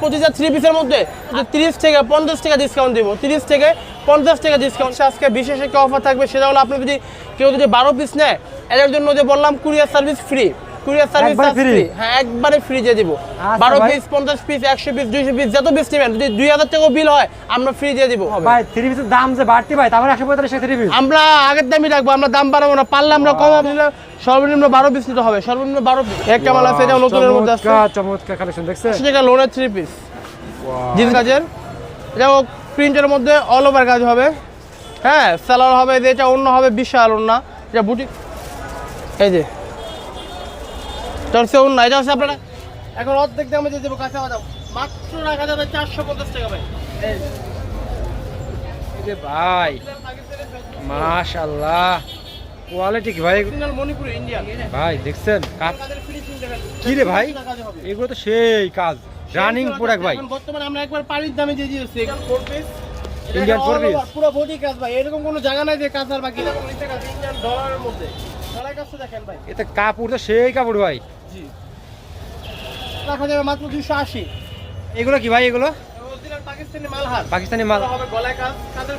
প্রতিটা থ্রি পিসের মধ্যে তিরিশ থেকে পঞ্চাশ টাকা ডিসকাউন্ট দিব। তিরিশ থেকে পঞ্চাশ টাকা ডিসকাউন্ট আজকে বিশেষ একটা অফার থাকবে সেটা হলো আপনি যদি কেউ যদি বারো পিস নেয় এটার জন্য যে বললাম courier service free courier service? Free হ্যাঁ একবারে ফ্রি দিয়ে দিব। আচ্ছা বারো ভাই। পিস পঞ্চাশ পিস একশো পিস দুইশো পিস যত পিস নেবেন যদি দুই হাজার টাকা বিল হয় আমরা ফ্রি দিয়ে দিব। ভাই থ্রি পিসের দাম যে বাড়তি ভাই তারপরে একশো পঁয়তাল্লিশ থ্রি পিস আমরা আগের দামই রাখব আমরা দাম বাড়াবো না পারলে আমরা কমাবো সর্বনিম্ন বারো পিস নিতে হবে সর্বনিম্ন বারো পিস একটা মাল আছে এটা নতুনের মধ্যে আছে। চমৎকার চমৎকার কালেকশন দেখছেন টাকা লোনের থ্রি পিস জিন্স কাজের। এটা প্রিন্টের মধ্যে অল ওভার কাজ হবে। হ্যাঁ স্যালার হবে এটা অন্য হবে বিশাল অন্য। এটা বুটিক এই যে এটা হচ্ছে অন্য এটা হচ্ছে আপনারা? এখন অর্ধেক দামে দিয়ে দেবো কাঁচা বাদাম। মাত্র রাখা যাবে চারশো পঞ্চাশ টাকা ভাই। এই। যে। এই ভাই কোয়ালিটি কি ভাই? Original ইন্ডিয়ান ভাই দেখছেন? কাজ। কি রে ভাই? এগুলো তো সেই কাজ। রানিং প্রোডাক্ট ভাই। বর্তমানে আমরা একবার পানির দামে দিয়ে দিয়েছি। Four piece Indian four piece? পুরো বডি কাজ ভাই। এরকম কোনো জায়গা নাই যে কাজ আর বাকি এরকম নিচে কাজ ইন্ডিয়ান ডলারের মধ্যে দেখেন ভাই। এতে কাপড় তো সেই কাপড় ভাই। জি। রাখা যাবে মাত্র দুইশো আশি। এগুলো কি ভাই এগুলো? পাকিস্তানি মালহার পাকিস্তানি মাল। হবে গলায় কাজ কাজের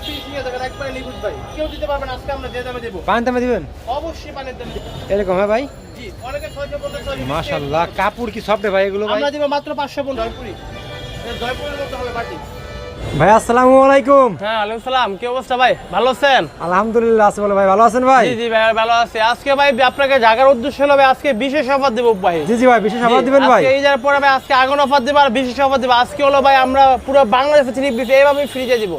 একবারে নিখুঁত ভাই। কেউ দিতে পারবেন আজকে আমরা যে দামে দেবো। পান দামে দিবেন? অবশ্যই পানির দামে এরকম হ্যাঁ ভাই? জি অনেকে ছয়শো পঞ্চাশ মাশাআল্লাহ কাপড় কি সফট ভাই এগুলো ভাই? আমরা দিব মাত্র পাঁচশো পঞ্চাশ। জয়পুরি। এটা জয়পুরের মধ্যে হবে বাটি। ভাই আসসালামু আলাইকুম। হ্যাঁ আলাইকুম সালাম। কি অবস্থা ভাই? ভালো আছেন? আলহামদুলিল্লাহ আছে বলে ভাই ভালো আছেন ভাই? জি জি ভাই ভালো আছি। আজকে ভাই আপনাকে জাগার উদ্দেশ্য হলো ভাই আজকে বিশেষ অফার দেবো ভাই। জি জি ভাই বিশেষ আবার দিবেন ভাই। এই যার পরে ভাই আজকে আগুন অফার দেবো আর বিশেষ অফার দেবো। আজকে হলো ভাই আমরা পুরো বাংলাদেশে থ্রি পিস এইভাবে ফ্রি দিয়ে দিব।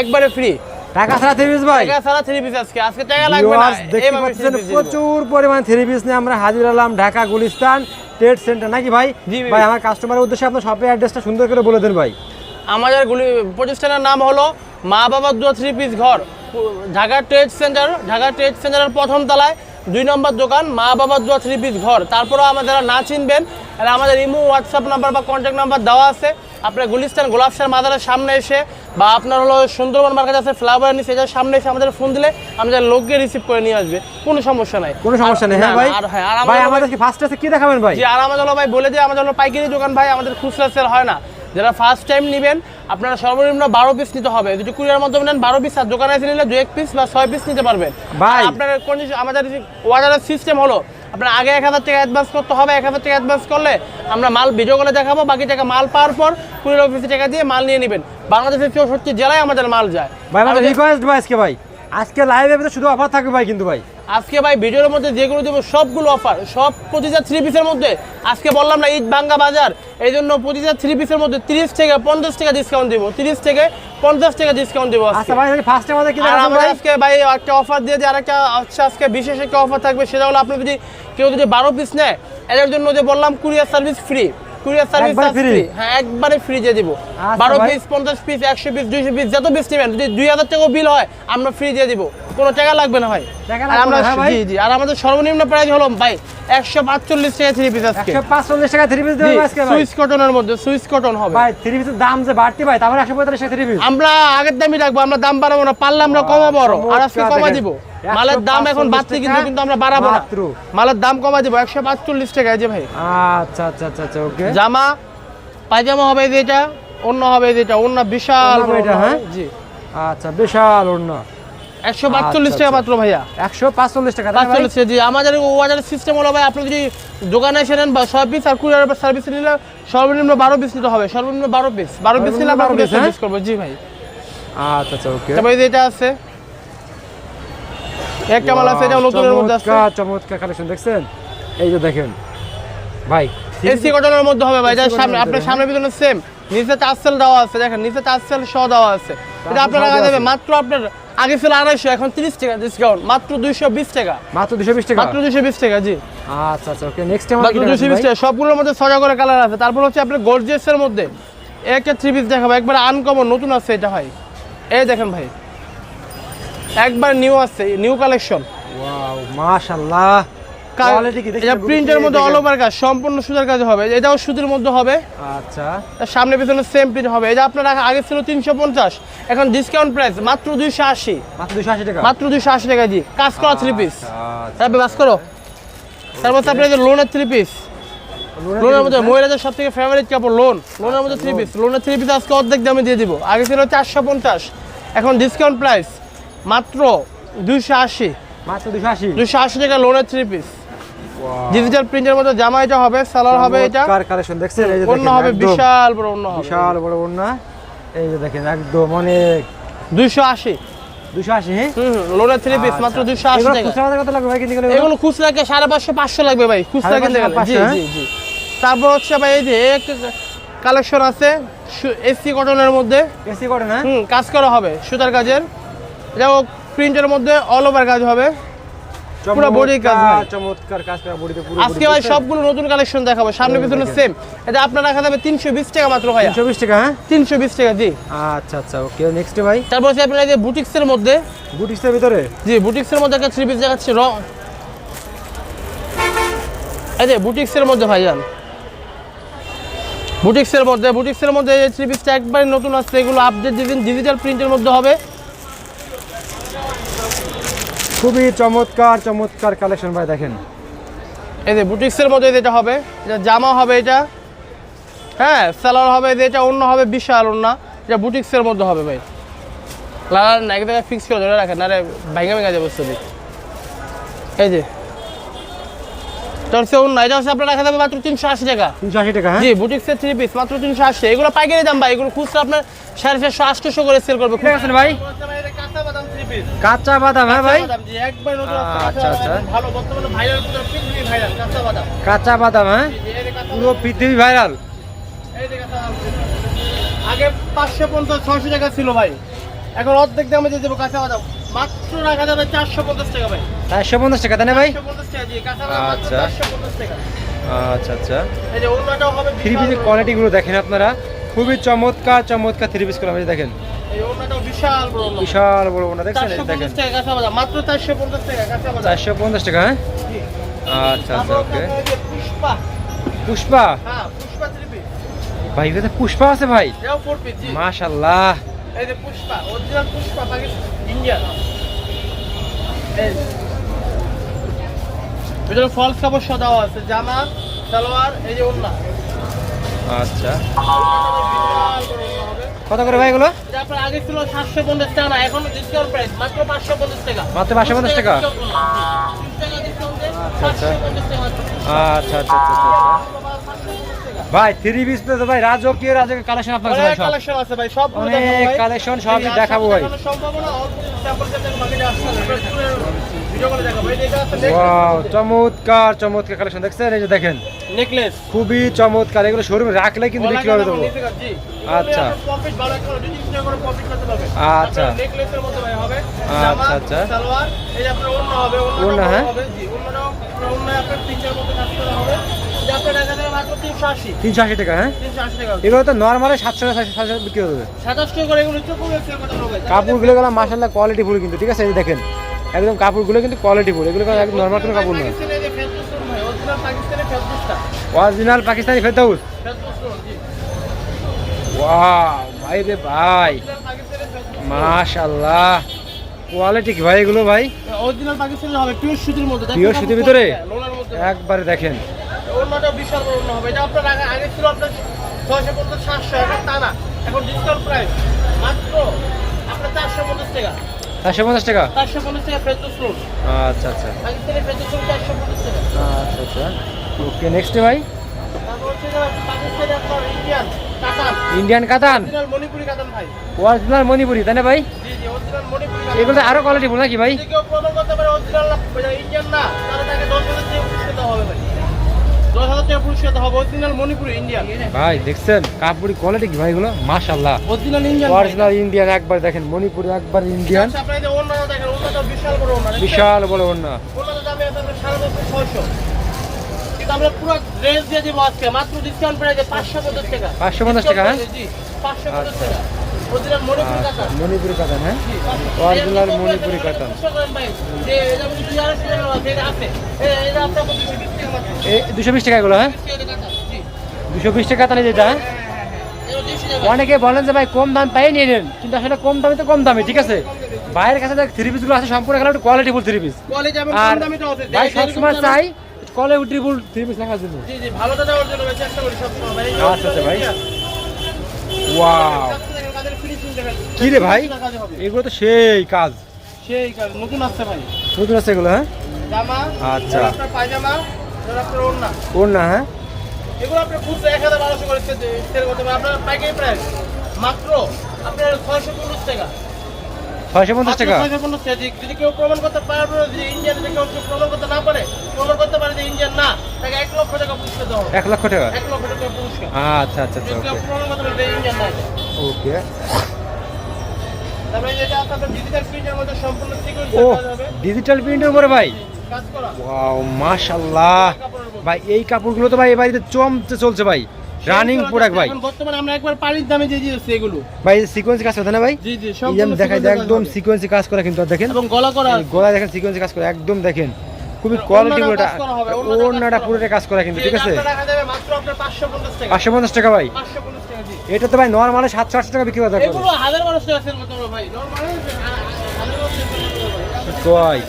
একবারে ফ্রি টাকা ছাড়া থ্রি পিস ভাই। টাকা ছাড়া থ্রি পিস আজকে। আজকে টাকা লাগবে না। দেখতে পাচ্ছেন। প্রচুর পরিমাণ থ্রি পিস নিয়ে আমরা হাজির হলাম ঢাকা গুলিস্তান ট্রেড সেন্টার নাকি ভাই। ভাই আমার কাস্টমারের উদ্দেশ্যে আপনার শপের অ্যাড্রেসটা সুন্দর করে বলে দেন ভাই। আমাদের গুলি প্রতিষ্ঠানের নাম হলো মা বাবার দোয়া থ্রি পিস ঘর। Dhaka trade centre Dhaka trade সেন্টারের প্রথম তলায় দুই নম্বর দোকান মা বাবার দোয়া থ্রি পিস ঘর। তারপরেও আমাদের যারা না চিনবেন তাহলে আমাদের ইমো হোয়াটসঅ্যাপ নাম্বার বা কন্ট্যাক্ট নাম্বার দেওয়া আছে। আপনার গুলিস্তান গোলাপশার মাদারের সামনে এসে বা আপনার হলো সুন্দরবন মার্কেট আছে ফ্লাওয়ার নিচে এটার সামনে এসে আমাদের ফোন দিলে আমাদের লোককে রিসিভ করে নিয়ে আসবে। কোনো সমস্যা নাই। কোনো সমস্যা নেই হ্যাঁ ভাই? আর হ্যাঁ আর ভাই আমাদের ফার্স্ট আছে? কি দেখাবেন ভাই? আর আমাদের হলো ভাই বলে দিয়ে আমাদের হলো পাইকারি দোকান ভাই আমাদের খুচরা সেল হয় না। যারা ফার্স্ট টাইম নেবেন আপনারা সর্বনিম্ন বারো পিস নিতে হবে। যদি কুরিয়ার মাধ্যমে নেন বারো পিস আর দোকানে এসে নিলে দু এক পিস বা ছয় পিস নিতে পারবেন। ভাই। আপনার condition- আমাদের অর্ডারের সিস্টেম হলো আপনার আগে এক হাজার টাকা অ্যাডভান্স করতে হবে এক হাজার টাকা অ্যাডভান্স করলে আমরা মাল ভিডিও করে দেখাবো বাকি টাকা মাল পাওয়ার পর কুরিয়ার অফিসে টাকা দিয়ে মাল নিয়ে নেবেন। বাংলাদেশের চৌষট্টি জেলায় আমাদের মাল যায়। ভাই রিকোয়েস্ট ভাই আজকে ভাই। আজকে লাইভে শুধু অফার থাকবে ভাই কিন্তু ভাই। আজকে ভাই ভিডিওর মধ্যে যেগুলো দেবো সবগুলো অফার সব প্রতিটা থ্রি পিসের মধ্যে। আজকে বললাম না ঈদ বাঙ্গা বাজার। এই জন্য প্রতিটা থ্রি পিসের মধ্যে তিরিশ থেকে পঞ্চাশ টাকা ডিসকাউন্ট দিব তিরিশ থেকে পঞ্চাশ টাকা ডিসকাউন্ট দেবো আজকে। আচ্ছা আর আমরা ভাই? আজকে ভাই একটা অফার দিয়ে দিই আর একটা হচ্ছে আজকে বিশেষ একটা অফার থাকবে সেটা হলো আপনি যদি কেউ যদি বারো পিস নেয় এটার জন্য যে বললাম courier service free courier service free হ্যাঁ একবারে ফ্রি দিয়ে দিব। আচ্ছা বারো ভাই। পিস পঞ্চাশ পিস যত পিস নেবেন যদি দুই হাজার টাকা বিল হয় আমরা ফ্রি দিয়ে দিব। কোনো টাকা লাগবে না ভাই। আর আমরা হ্যাঁ? জি জি। আর আমাদের সর্বনিম্ন প্রাইস হলো ভাই একশো পাঁচচল্লিশ টাকা থ্রি পিস আজকে। একশো পাঁচচল্লিশ টাকা থ্রি পিস দেবেন আজকে ভাই। সুইস কটনের মধ্যে সুইস কটন হবে। ভাই থ্রি পিসের দাম যে বাড়তি ভাই তারপরে একশো পঁয়তাল্লিশ টাকা থ্রি পিস আমরা আগের দামই রাখব আমরা দাম বাড়াবো না পারলে আমরা কমাবো আরও। আর আজকে কমা দেখেন। দিব। মালের দাম এখন 145 বাড়তি কিন্তু কিন্তু আমরা বাড়াবো না। মালের দাম কমা দিব একশো পাঁচচল্লিশ টাকা এই যে ভাই। আচ্ছা আচ্ছা আচ্ছা আচ্ছা ওকে জামা পায়জামা হবে এই যে এটা অন্য হবে এই যে এটা অন্য বিশাল এটা, হ্যাঁ? জি। আচ্ছা বিশাল অন্য একশো পাঁচচল্লিশ আচ্ছা, টাকা আচ্ছা। মাত্র ভাইয়া। একশো পাঁচচল্লিশ টাকা? পাঁচচল্লিশ জি আমাদের ওয়াজারের সিস্টেম হলো ভাই আপনি যদি দোকানে এসে নেন বা ছয় পিস আর কুরিয়ার সার্ভিস নিলে সর্বনিম্ন বারো পিস নিতে হবে সর্বনিম্ন বারো পিস বারো পিস নিলে আমরা সর্বনিম্ন 12 কুরিয়ার piece, হ্যাঁ? সার্ভিস করব জি ভাই। আচ্ছা আচ্ছা ওকে তারপরে এটা আছে। একটা মাল আছে এটা নতুনের মধ্যে আছে। চমৎকার কালেকশন দেখছেন? এই যে দেখেন ভাই এসি কটনের মধ্যে হবে ভাই সামনে আপনার সামনে পিছনে সেম নিচে টার্সেল দেওয়া আছে দেখেন নিচে টার্সেল সহ দেওয়া আছে। এটা আপনার সহ টাকা দেবে মাত্র আপনার আগে ছিল আড়াইশো এখন তিরিশ টাকা ডিসকাউন্ট মাত্র দুইশো বিশ টাকা। মাত্র দুশো বিশ টাকা? মাত্র দুইশো বিশ টাকা জি। আচ্ছা আচ্ছা ওকে নেক্সট টাইম মাত্র দুইশো বিশ টাকা সবগুলোর মধ্যে ছটা করে কালার আছে। তারপর হচ্ছে আপনার গর্জিয়াসের মধ্যে একটা থ্রি পিস দেখাবো একবার আনকমন নতুন আছে এটা ভাই। এই দেখেন ভাই। একবার নিউ আছে নিউ কালেকশন ওয়াও মাশাআল্লাহ। কোয়ালিটি কি? দেখছেন এটা প্রিন্টের মধ্যে অল ওভার কাজ সম্পূর্ণ সুতার কাজ হবে। এটাও সুতির মধ্যে হবে। আচ্ছা। তার সামনে পিছনে সেম প্রিন্ট হবে। এটা আপনার আগে ছিল তিনশো পঞ্চাশ এখন ডিসকাউন্ট প্রাইস মাত্র দুইশো আশি। মাত্র দুশো আশি টাকা? মাত্র দুইশো আশি টাকা জি কাজ করা থ্রি পিস আচ্ছা, তারপরে বাস করো। তারপর হচ্ছে আপনার লোনের থ্রি পিস লোনের লোনের মধ্যে মহিলাদের সব থেকে ফেভারিট কাপড় লোন লোনের মধ্যে থ্রি পিস লোনের থ্রি পিস আজকে অর্ধেক দামে দিয়ে দিব। আগে ছিল চারশো পঞ্চাশ এখন ডিসকাউন্ট প্রাইস মাত্র দুইশো আশি। মাত্র দুশো আশি? টাকা লোনের থ্রি পিস ডিজিটাল প্রিন্টের মধ্যে জামা এটা হবে সালোয়ার হবে এটা। কার কালেকশন দেখছেন? এই যে অন্য হবে বিশাল বড় হবে। বিশাল বড় এই যে দেখেন একদম অনেক। হ্যাঁ লোনের থ্রি পিস মাত্র টাকা। খুচরা কত লাগবে ভাই কিনতে গেলে এগুলো? লাগবে খুচরা কিনতে গেলে। পাঁচশো, জি জি জি। তারপর হচ্ছে ভাই এই যে কালেকশন আছে এসি কটনের মধ্যে। এসি না কাজ করা হবে সুতার কাজের। এটাও প্রিন্টের মধ্যে অল ওভার কাজ হবে। পুরো body কাজ চমৎকার, চমৎকার কাজ বডিতে পুরো আজকে ভাই সবগুলো নতুন কালেকশন দেখাবো সামনে পিছনে সেম এটা আপনার রাখা যাবে তিনশো বিশ টাকা মাত্র ভাই টাকা হ্যাঁ? তিনশো বিশ টাকা জি। আচ্ছা আচ্ছা ওকে নেক্সট ভাই? তারপর আপনার যে বুটিক্সের মধ্যে। বুটিক্সের ভিতরে? জি বুটিক্সের মধ্যে একটা থ্রি পিস দেখাচ্ছি রং এই যে বুটিক্সের মধ্যে বুটিক্সের মধ্যে বুটিক্সের মধ্যে এই থ্রি পিসটা একবারে নতুন আসছে এগুলো আপডেট দিন ডিজিটাল প্রিন্টের মধ্যে হবে। খুবই চমৎকার চমৎকার কালেকশন ভাই দেখেন। এই যে বুটিক্সের মধ্যে যেটা হবে এটা জামা হবে এটা হ্যাঁ সালোয়ার হবে এটা অন্য হবে বিশাল অন্য এটা বুটিক্সের মধ্যে হবে ভাই। লাল এক জায়গায় ফিক্স করে ধরে রাখেন আরে ভাইঙ্গা ভেঙে যাবে ছবি এই যে। অন্য এটা হচ্ছে আপনার রাখা যাবে মাত্র তিনশো আশি টাকা। তিনশো আশি টাকা জি বুটিক্সের থ্রি পিস মাত্র তিনশো আশি। এগুলো পাইকারি দাম ভাই এগুলো খুচরা আপনার সাড়ে চারশো আটশোশো করে সেল করবে ঠিক আছে ভাই। কাঁচা বাদাম হ্যাঁ ভাই? আচ্ছা, আচ্ছা। ভালো বর্তমানে ভাইরাল পৃথিবী ভাইরাল কাঁচা বাদাম। কাঁচা বাদাম হ্যাঁ? পুরো পৃথিবী ভাইরাল। আগে পাঁচশো পঞ্চাশ ছশো টাকা ছিল ভাই। এখন অর্ধেক দামে দিয়ে দেবো কাঁচা বাদাম। মাত্র রাখা যাবে চারশো পঞ্চাশ টাকা ভাই। চারশো পঞ্চাশ টাকা তাই না ভাই? আচ্ছা। আচ্ছা আচ্ছা। এই যে অন্যটাও হবে থ্রি পিসের কোয়ালিটিগুলো দেখেন আপনারা। খুবই চমৎকার চমৎকার থ্রি পিস করে দেখেন। এই অন্যটাও বিশাল বড়। ওনা দেখছেন? দেখেন। মাত্র চারশো পঞ্চাশ টাকা চারশো পঞ্চাশ টাকা হ্যাঁ? আচ্ছা আচ্ছা ওকে। পুষ্পা। পুষ্পা? হ্যাঁ ভাই এটাতে পুষ্পা আছে ভাই? মাশাল্লাহ। ভিতরে ফলস কাপড় আছে জামা সালোয়ার এই যে ওন্না আচ্ছা। বিশাল বড় ওন্না হবে। কত করে ভাই এগুলো? আগে ছিল সাতশো পঞ্চাশ টাকা না এখন ডিসকাউন্ট প্রাইস মাত্র পাঁচশো পঞ্চাশ টাকা। মাত্র 550 টাকা? তিন টাকা ডিসকাউন্ট আচ্ছা। পঞ্চাশ টাকা আচ্ছা আচ্ছা আচ্ছা আচ্ছা, আচ্ছা। ভাই থ্রি পিস তো ভাই রাজকীয় রাজকীয় কালেকশন আপনার কাছে অনেক কালেকশন আছে ভাই সব অনেক কালেকশন সবই দেখাবো ভাই। ওয়াও চমৎকার চমৎকার কালেকশন দেখছেন? এই যে দেখেন। নেকলেস খুবই চমৎকার এগুলো শোরুমে রাখলে কিন্তু বিক্রি করে দেবো আচ্ছা। প্রফিট ভালো একটা তিন করে প্রফিট করতে পারবে। আচ্ছা। নেকলেসের মতো ভাই হবে। আচ্ছা, আচ্ছা। সালোয়ার এই আপনার অন্য হবে অন্য হ্যাঁ? হবে। জি অন্য আপনার মতো কাজ করা হবে। তিনশো আশি। টাকা হ্যাঁ? এগুলো তো নর্মালি সাতশো সাতশো বিক্রি হবে কাপড়গুলো গেলাম মাসাল্লাহ কোয়ালিটি ফুল কিন্তু ঠিক আছে? এই দেখেন একদম কাপড়গুলো কিন্তু কোয়ালিটি ফুল এগুলো একদম নর্মাল কোনো কাপড় নয়। অরিজিনাল পাকিস্তানি জি। ওয়াও ভাই রে ভাই। মাশাল্লাহ কোয়ালিটি কি ভাই এগুলো ভাই? অরিজিনাল পাকিস্তানের হবে পিওর সুতির মধ্যে। Pure সুতির ভিতরে? কোয়ালিটি, একবারে দেখেন। অন্যটা বিশাল বড় হবে। এটা আপনার আগে আগে ছিল আপনার ছয়শো পঞ্চাশ সাতশো এখন তা না। এখন ডিসকাউন্ট প্রাইস মাত্র আপনার চারশো পঞ্চাশ টাকা। চারশো পঞ্চাশ টাকা? চারশো পঞ্চাশ টাকা আচ্ছা আচ্ছা। চারশো পঞ্চাশ টাকা। আচ্ছা আচ্ছা। ওকে নেক্সট ভাই। তারপর হচ্ছে যে আপনার ইন্ডিয়ান ইন্ডিয়ান কাতান? অরিজিনাল মণিপুরি কাতান ভাই। অরিজিনাল মণিপুরি তাই না ভাই? এগুলো আরও কোয়ালিটি ফুল নাকি ভাই? ইন্ডিয়ান ভাই। ইন্ডিয়ান। দেখছেন? কাপড়ি কোয়ালিটি কি ভাই এগুলো? মাশাল্লাহ অরিজিনাল ইন্ডিয়ান একবার দেখেন মণিপুরি একবার ইন্ডিয়ান দেখেন অন্যটা বিশাল বড় অন্য বিশাল বড় কিন্তু আমরা পুরো ড্রেস দিয়ে দিব আজকে মাত্র ডিসকাউন্ট প্রাইসে পাঁচশো পঞ্চাশ টাকা 550 টাকা, হ্যাঁ? পাঁচশো পঞ্চাশ। টাকা মণিপুরি কাতান হ্যাঁ জি, মণিপুরি কাতান। চেষ্টা করেন ভাই, যে এটা মধ্যে দুই আড়াইশো টাকা আছে, এটা আছে। এ- এটা আপনার মধ্যে দুশো বিশ টাকা এগুলো হ্যাঁ। দুশো বিশ টাকা কাতান যেটা হ্যাঁ দুইশো টাকা। অনেকে বলেন যে ভাই কম দাম পাই নিয়ে নেন কিন্তু আসলে কম দামে তো কম দামে ঠিক আছে ভাইয়ের কাছে থ্রি পিসগুলো আছে সম্পূর্ণ কোয়ালিটি ফুল থ্রি পিস আর। ভাই সবসময় চাই কোয়ালিটি ফুল থ্রি পিস লেখা জন্য জি জি ভালোটা দেওয়ার জন্য চেষ্টা করি সবসময় ভাই। আচ্ছা, আচ্ছা, ভাই। ওয়াও। কি রে ভাই? এগুলো তো সেই কাজ। সেই কাজ নতুন আসছে ভাই। নতুন আছে এগুলো হ্যাঁ? জামা আচ্ছা। আপনার পায়জামা ওড়না। হ্যাঁ? এগুলো খুচরা এক হাজার বারোশো করে সেল করতে পারেন। আপনার পাইকারি প্রাইস মাত্র আপনার ছয়শো পঞ্চাশ টাকা। ছয়শো পঞ্চাশ টাকা? ছয়শো পঞ্চাশ যদি- কেউ প্রমাণ করতে পারবে না, যদি ইন্ডিয়ান যদি কেউ প্রমাণ করতে না পারে প্রমাণ করতে পারে যে ইন্ডিয়ান না তাকে এক লক্ষ টাকা পুরস্কার দেওয়া এক লক্ষ টাকা? এক লক্ষ টাকা পুরস্কার। আচ্ছা আচ্ছা আচ্ছা ওকে। প্রমাণ করতে পারে যে ইন্ডিয়ান না ওকে। তারপরে যেটা আছে আপনার ডিজিটাল প্রিন্টের মধ্যে সম্পূর্ণ সিকিউর ও হবে ডিজিটাল প্রিন্টের উপরে ভাই? কাজ করা। ওয়াও মাশাআল্লাহ। ভাই এই কাপড়গুলো তো ভাই এই বাড়িতে চমতে চলছে ভাই। রানিং প্রোডাক্ট ভাই। বর্তমানে আমরা একবার পানির দামে দিয়ে দিয়েছি এগুলো। ভাই সিকোয়েন্স কাজ করতে না ভাই? জি জি এই যে সম্পূর্ণ আমি দেখাই sequence একদম। সিকোয়েন্সি কাজ করা কিন্তু দেখেন। এবং গলা করা গলায় দেখেন সিকোয়েন্সি কাজ করা একদম দেখেন। খুবই কোয়ালিটি করা কাজ ওড়নাটা পুরোটা কাজ করা কিন্তু ঠিক আছে? এটা রাখা যাবে মাত্র আপনার 550 টাকা। পাঁচশো পঞ্চাশ টাকা ভাই। 550 টাকা জি। এটা তো ভাই নর্মালে সাতশো আটশো টাকা বিক্রি পারবে কয়?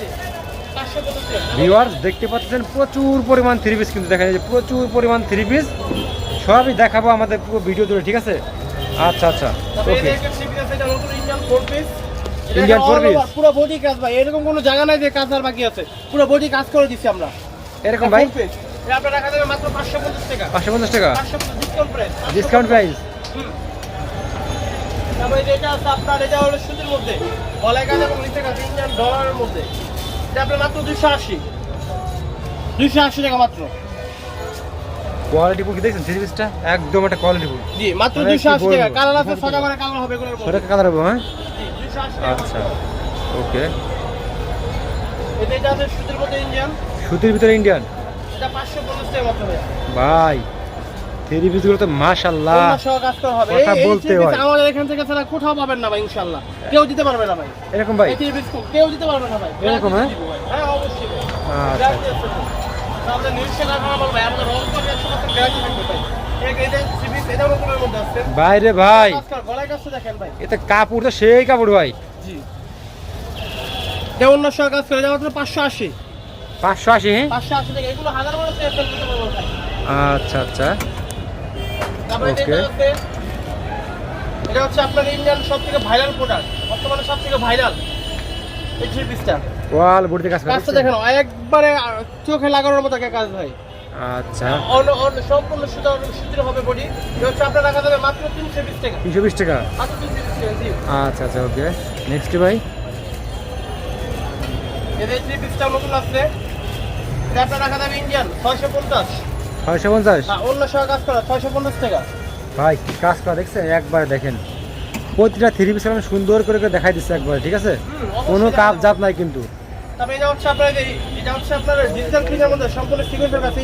ভিউয়ার্স দেখতে পাচ্ছেন প্রচুর পরিমাণ থ্রি পিস কিন্তু দেখা যায় প্রচুর পরিমাণ থ্রি পিস সবই দেখাবো আমাদের পুরো ভিডিও জুড়ে ঠিক আছে? আচ্ছা আচ্ছা ওকে ইন্ডিয়ান ফোর পিস? পুরো বডি কাজ ভাই এরকম কোনো জায়গা নাই যে কাজ আর বাকি আছে। পুরো বডি কাজ করে দিচ্ছি আমরা। এরকম ভাই? আপনার রাখা যাবে মাত্র 550 টাকা। পাঁচশো পঞ্চাশ টাকা? 550 ডিসকাউন্ট প্রাইস ডিসকাউন্ট প্রাইস তারপরে যেটা আছে আপনার এটা হলো সুতির মধ্যে। গলায় কাজ এবং নিচে কাজ ইন্ডিয়ান ডলারের মধ্যে। এটা আপনার মাত্র দুশো আশি। দুশো আশি টাকা মাত্র। কোয়ালিটি ফুল কি দেখছেন? থ্রি পিসটা একদম একটা কোয়ালিটি ফুল জি মাত্র মানে দুশো কি আশি টাকা। কালার আছে ছটা করে কালার হবে এগুলোর মধ্যে। কালার হবে হ্যাঁ? আচ্ছা ওকে। এটা আছে সুতির মধ্যে ইন্ডিয়ান সুতির ভিতরে ইন্ডিয়ান এটা পাঁচশো পঞ্চাশ টাকা মাত্র ভাই থ্রি পিসগুলো তো হবে। কথা বলতে হয়। আমাদের এখান থেকে ছাড়া কোথাও পাবেন না ভাই ইনশাল্লাহ কেউ দিতে পারবে না ভাই। এরকম ভাই? three piece কেউ দিতে পারবে না ভাই। এরকম, হ্যাঁ? হ্যাঁ অবশ্যই। আচ্ছা করে গ্যারান্টি থাকবে ভাই বাইরে ভাই। ভাই। এতে কাপড় তো সেই কাপড় ভাই। জি। এটা সহ কাজ করে এটা মাত্র পাঁচশো আশি। পাঁচশো আশি হ্যাঁ? পাঁচশো আশি টাকা এগুলো হাজার আচ্ছা আচ্ছা। এটা হচ্ছে আপনার ইন্ডিয়ান সব থেকে ভাইরাল প্রোডাক্ট বর্তমানে সব থেকে ভাইরাল এই থ্রি পিসটা ওয়াল বডিতে কাজ কাজটা দেখেন একবারে চোখে লাগানোর মতো একটা কাজ ভাই। আচ্ছা। অন্য অন্য সম্পূর্ণ সুতা সুতির হবে বডি। হচ্ছে আপনার রাখা যাবে মাত্র তিনশো বিশ টাকা। তিনশো বিশ টাকা? মাত্র তিনশো বিশ টাকা জি। আচ্ছা আচ্ছা ওকে। নেক্সট ভাই। এদের থ্রি পিসটা নতুন আসছে এটা আপনার রাখা যাবে ইন্ডিয়ান ছয়শো পঞ্চাশ। ছয়শো পঞ্চাশ? হ্যাঁ অন্য সহ কাজ করা ছয়শো পঞ্চাশ টাকা। ভাই কাজ করা দেখছেন? একবার দেখেন। প্রতিটা থ্রি পিস আমি সুন্দর করে করে দেখাই দিচ্ছে একবার ঠিক আছে? কোনো। কাপ জাত নাই কিন্তু। তারপরে এটা হচ্ছে আপনার এটা হচ্ছে আপনার ডিজিটাল প্রিন্টের মধ্যে সম্পূর্ণ সিকুয়েন্সের কাছে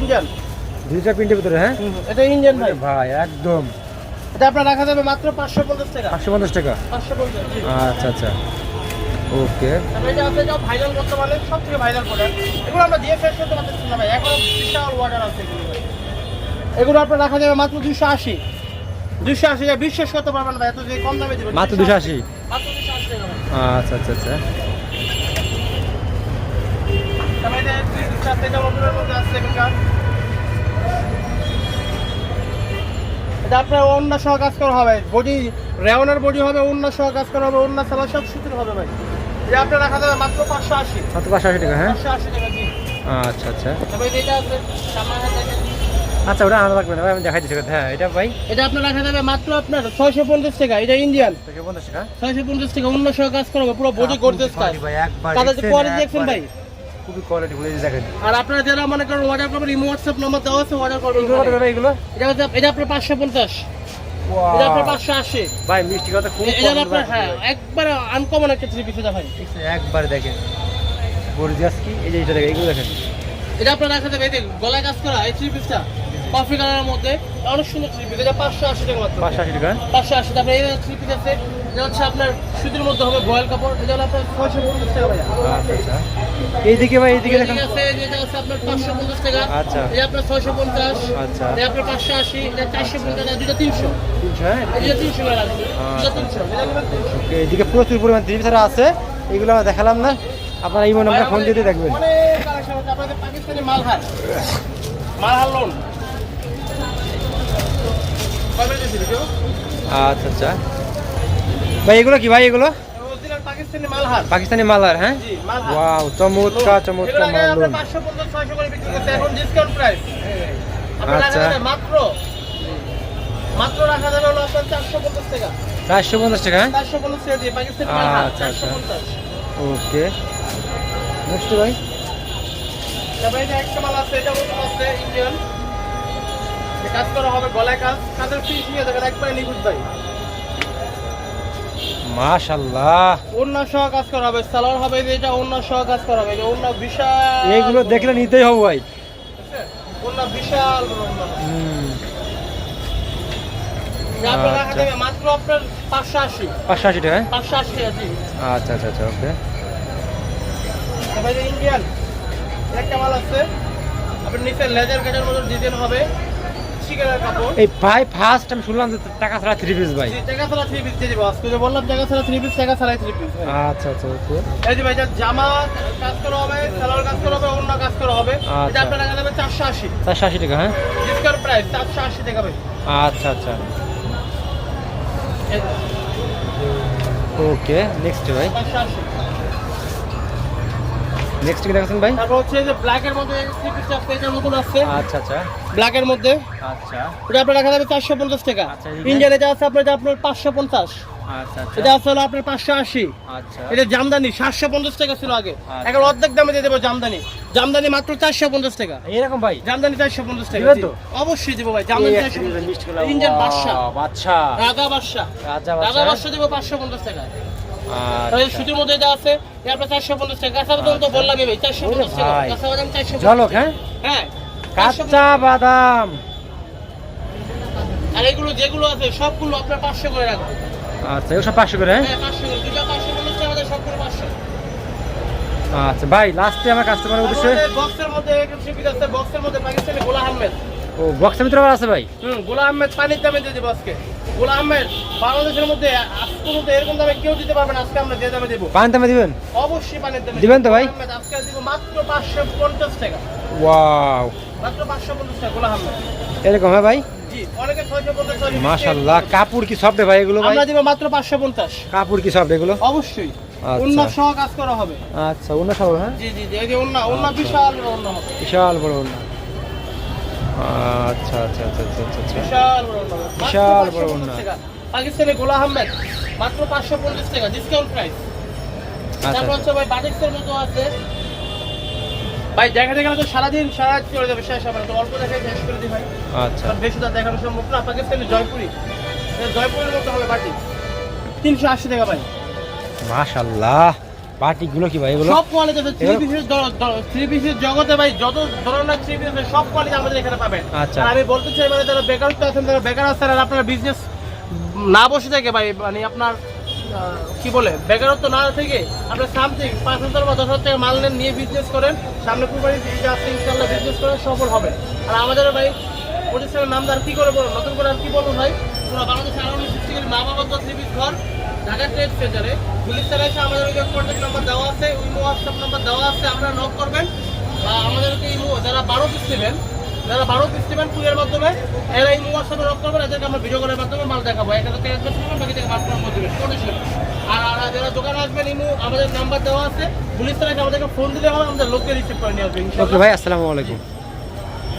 দুইটা প্রিন্টের ভিতরে হ্যাঁ? এটা ইন্ডিয়ান ভাই। ভাই একদম। এটা আপনার রাখা যাবে মাত্র পাঁচশো পঞ্চাশ টাকা। পাঁচশো পঞ্চাশ টাকা? পাঁচশো পঞ্চাশ জি। আচ্ছা আচ্ছা। ওকে। তারপরে এটা আছে এটা ভাইরাল বর্তমানে সব থেকে ভাইরাল প্রোডাক্ট এগুলো আমরা দিয়ে শেষ করতে পারতেছি না ভাই। এখনও বিশাল অর্ডার আছে এগুলো। আপনার রাখা যাবে মাত্র দুশো আশি। দুশো আশি টাকা বিশ্বাস করতে পারবেন ভাই এত যে কম দামে দিবেন। মাত্র দুশো আশি। আচ্ছা আচ্ছা আচ্ছা। এটা আপনার অন্য সহ কাজ করা হবে। বডি রেওনার বডি হবে অন্য সহ কাজ করা হবে অন্য সালা সব সুতির হবে ভাই। এটা আপনার রাখা যাবে মাত্র পাঁচশো আশি। মাত্র পাঁচশো আশি টাকা হ্যাঁ? পাঁচশো আশি টাকা আচ্ছা আচ্ছা। এটা আছে সামনে। আচ্ছা ওটা আলাদা লাগবে না আমি দেখাই দিচ্ছি। হ্যাঁ এটা ভাই? এটা আপনার রাখা যাবে মাত্র আপনার ছয়শো পঞ্চাশ টাকা এটা ইন্ডিয়ান ছয়শো পঞ্চাশ টাকা? ছয়শো পঞ্চাশ টাকা অন্য সহ কাজ করব পুরো বডি গর্জেস কাজ। ভাই একবার কোয়ালিটি দেখছেন ভাই। খুবই কোয়ালিটি বলে দেখেন। আর আপনারা যারা মনে করেন অর্ডার করবেন ইমো হোয়াটসঅ্যাপ নাম্বার দেওয়া আছে অর্ডার করবেন কত করে এগুলো? এটা এটা আপনার পাঁচশো পঞ্চাশ। এটা আপনার পাঁচশো আশি। ভাই মিষ্টি কথা খুব এটা আপনার হ্যাঁ একবারে আনকমন একটা থ্রি পিস এটা ভাই। একবার দেখেন। গর্জিয়াস কি এই যে এটা দেখেন এগুলো দেখেন। এটা আপনার রাখা যাবে এই গলায় কাজ করা এই থ্রি পিসটা কফি কালারের মধ্যে অনেক সুন্দর থ্রি পিস এটা পাঁচশো আশি টাকা মাত্র। পাঁচশো আশি টাকা। পাঁচশো আশি তারপরে এই থ্রি পিস আছে এটা হচ্ছে আপনার সুতির মধ্যে হবে বয়েল কাপড় এটা হলো আপনার ছয়শো পঞ্চাশ টাকা আচ্ছা আচ্ছা। এইদিকে ভাই এইদিকে দেখেন। আছে যেটা হচ্ছে আপনার পাঁচশো পঞ্চাশ টাকা। আচ্ছা। এটা আপনার ছয়শো পঞ্চাশ আচ্ছা। এটা আপনার পাঁচশো আশি এটা চারশো পঞ্চাশ এটা দুটো তিনশো। তিনশো হ্যাঁ? এটা তিনশো করে লাগবে। আচ্ছা। দুটো ওকে, এইদিকে প্রচুর পরিমাণ থ্রি পিসারা আছে এগুলো আমরা দেখালাম না। আপনারা এই নম্বরে ফোন দিতে দেখবেন। অনেক কালেকশন হচ্ছে আপনাদের পাকিস্তানি মালহার। মালহার লোন আচ্ছা আচ্ছা। ভাই এগুলো কি ভাই এগুলো? পাকিস্তানি মালার হ্যাঁ? ওয়াও চমৎকার চমৎকার মালুন 550 600 করে বিক্রি করতে এখন ডিসকাউন্ট প্রাইস আচ্ছা। মাত্র মাত্র রাখা যাবে হলো আপনার 450 টাকা। টাকা হ্যাঁ? 450 টাকা দিয়ে পাকিস্তানি মালহার আচ্ছা, আচ্ছা। 450 ওকে। নেক্সট ভাই। তারপরে একটা মাল আছে এটা আছে ইন্ডিয়ান কাজ করা হবে গলায় কাজ কাজের এ দেখেন একবারে নিখুঁত ভাই। অন্য সহ কাজ করা হবে সালোয়ার হবে এটা অন্য সহ কাজ করা হবে অন্য বিশাল এইগুলো দেখলে নিতেই হবে ভাই। অন্য বিশাল হুম। যে আপনার রাখা আচ্ছা। মাত্র আপনার পাঁচশো আশি। পাঁচশো আশি টাকা হ্যাঁ? পাঁচশো আশি আচ্ছা আচ্ছা আচ্ছা ওকে। ইন্ডিয়ান একটা মাল আছে আপনার নিচে লেজার কাটার মতো ডিজাইন হবে। এই ভাই ফার্স্ট আমি শুনলাম যে টাকা ছাড়া থ্রি পিস ভাই। টাকা ছাড়া থ্রি পিস দিয়ে আজকে যে বললাম টাকা ছাড়া থ্রি পিস টাকা ছাড়াই থ্রি পিস আচ্ছা আচ্ছা ওকে এই যে ভাই জামা কাজ করা হবে সালোয়ার কাজ করা হবে অন্য কাজ করা হবে এটা আচ্ছা। আপনার টাকা আশি। চারশো আশি টাকা হ্যাঁ? ডিসকাউন্ট প্রাইস চারশো আশি টাকা ভাই। আচ্ছা আচ্ছা। ওকে নেক্সট ভাই। চারশো আশি। নেক্সট কি দেখাচ্ছেন ভাই? তারপর হচ্ছে যে ব্ল্যাকের মধ্যে থ্রি পিস আছে মতন আছে আচ্ছা আচ্ছা। ব্ল্যাকের মধ্যে। আচ্ছা। এটা আপনার রাখা যাবে চারশো পঞ্চাশ টাকা। আচ্ছা, এই যে- আছে আপনার এটা আপনার পাঁচশো পঞ্চাশ। আচ্ছা আচ্ছা। এটা আছে হলো আপনার পাঁচশো আশি। আচ্ছা। এটা জামদানি সাতশো পঞ্চাশ টাকা ছিল আগে। এখন অর্ধেক দামে দিয়ে দেবো জামদানি। জামদানি মাত্র চারশো পঞ্চাশ টাকা। এরকম ভাই? জামদানি চারশো পঞ্চাশ টাকা? অবশ্যই দেবো ভাই জামদানি ইন্ডিয়ান বাদশা বাদশা রাজা রাগা বাচ্চা বাদশা দেবো পাঁচশো পঞ্চাশ টাকা। সুতির মধ্যে যা আছে আপনার চারশো পঞ্চাশ টাকা। কাঁচা বাদাম তো বললাম ভাই চারশো পঞ্চাশ টাকা। কাঁচা বাদাম চারশো ঝলক হ্যাঁ? হ্যাঁ কাঁচা বাদাম। আর এগুলো যেগুলো আছে সবগুলো আপনার পাঁচশো করে রাখবেন আচ্ছা এগুলো সব পাঁচশো করে হ্যাঁ? হ্যাঁ পাঁচশো করে। দুটো পাঁচশো পঞ্চাশ টাকা আমাদের সবগুলো পাঁচশো। আচ্ছা ভাই লাস্টে আমার কাস্টমারের উদ্দেশ্যে বক্সের মধ্যে আছে বক্সের মধ্যে ও বক্সের ভিতরে আছে ভাই? হুম গোলা আহমেদ পানির দামে দিয়ে দেবো আজকে। গোলা আহমেদ বাংলাদেশের মধ্যে মধ্যে এরকম দামে কেউ দিতে পারবে না আজকে আমরা যে দামে দেবো। দামে দিবেন? অবশ্যই পানির দামে দিবেন তো ভাই? আজকে দিব মাত্র পাঁচশো পঞ্চাশ টাকা। ওয়াও। মাত্র পাঁচশো পঞ্চাশ টাকা গোলা আহমেদ। এরকম হ্যাঁ ভাই? মাশাল্লাহ কাপড় কি সব ভাই এগুলো ভাই? আমরা দিব মাত্র পাঁচশো পঞ্চাশ। কাপড় কি সব এগুলো? অবশ্যই। আচ্ছা। অন্য সহ কাজ করা হবে। আচ্ছা হ্যাঁ? জি জি জি অন্য বিশাল বড় হবে বিশাল বড় আচ্ছা আচ্ছা আচ্ছা আচ্ছা আচ্ছা আচ্ছা। বিশাল বড় বিশাল বড় 550 অন্য। গোলা আহমেদ মাত্র পাঁচশো পঞ্চাশ টাকা ডিসকাউন্ট প্রাইস আচ্ছা তারপর হচ্ছে ভাই বাটিক্সের মতো আছে। ভাই দেখাতে গেলে তো সারাদিন সারা চলে যাবে শেষ হবে তো অল্প দেখাই শেষ করে দিই ভাই। আচ্ছা। বেশি তার দেখানো সম্ভব না। পাকিস্তানি জয়পুরি। জয়পুরের মতো হবে বাটি। তিনশো আশি টাকা ভাই। মাশাল্লাহ। বাটিকগুলো কি ভাই এগুলো? সব কোয়ালিটি আছে থ্রি পিসের থ্রি পিসের জগতে ভাই যত ধরনের থ্রি পিস আছে সব কোয়ালিটি আমাদের এখানে পাবেন। আচ্ছা। আর আমি বলতে চাই মানে যারা বেকারত্ব আছেন যারা বেকার আছেন আর আপনার বিজনেস না বসে থাকে ভাই মানে আপনার কি বলে বেকারত্ব না থেকে আপনার সামথিং পাঁচ হাজার বা দশ হাজার টাকা মাল নেন নিয়ে বিজনেস করেন সামনে কুরবানি আসছে ইনশাল্লাহ বিজনেস করেন সফল হবে। আর আমাদের ভাই প্রতিষ্ঠানের নাম আর কি করে বলব নতুন করে আর কি বলব ভাই? পুরো বাংলাদেশে আরও সৃষ্টি করি মা বাবা তো থ্রি পিস ঘর ঢাকা ট্রেড সেন্টারে। পুলিশ স্যার এসে আমাদের ওই কন্ট্যাক্ট নাম্বার দেওয়া আছে, ওই হোয়াটসঅ্যাপ নাম্বার দেওয়া আছে আপনারা নক করবেন। বা আমাদেরকে এই মো- যারা বারো পিস নেবেন, যারা বারো পিস নেবেন কুরিয়ার মাধ্যমে, এরা এই হোয়াটসঅ্যাপে নক করবেন, এদেরকে আমরা ভিডিও কলের মাধ্যমে মাল দেখাবো। হাজার টাকা invest করবেন বাকি টাকা মাল করে দেবেন কন্ডিশন আর আর যারা দোকানে আসবেন ইমো আমাদের নাম্বার দেওয়া আছে। পুলিশ স্যার আমাদেরকে ফোন দিলে হবে, আমাদের লোককে রিসিভ করে নিয়ে আসবে ভাই, আসসালামু আলাইকুম।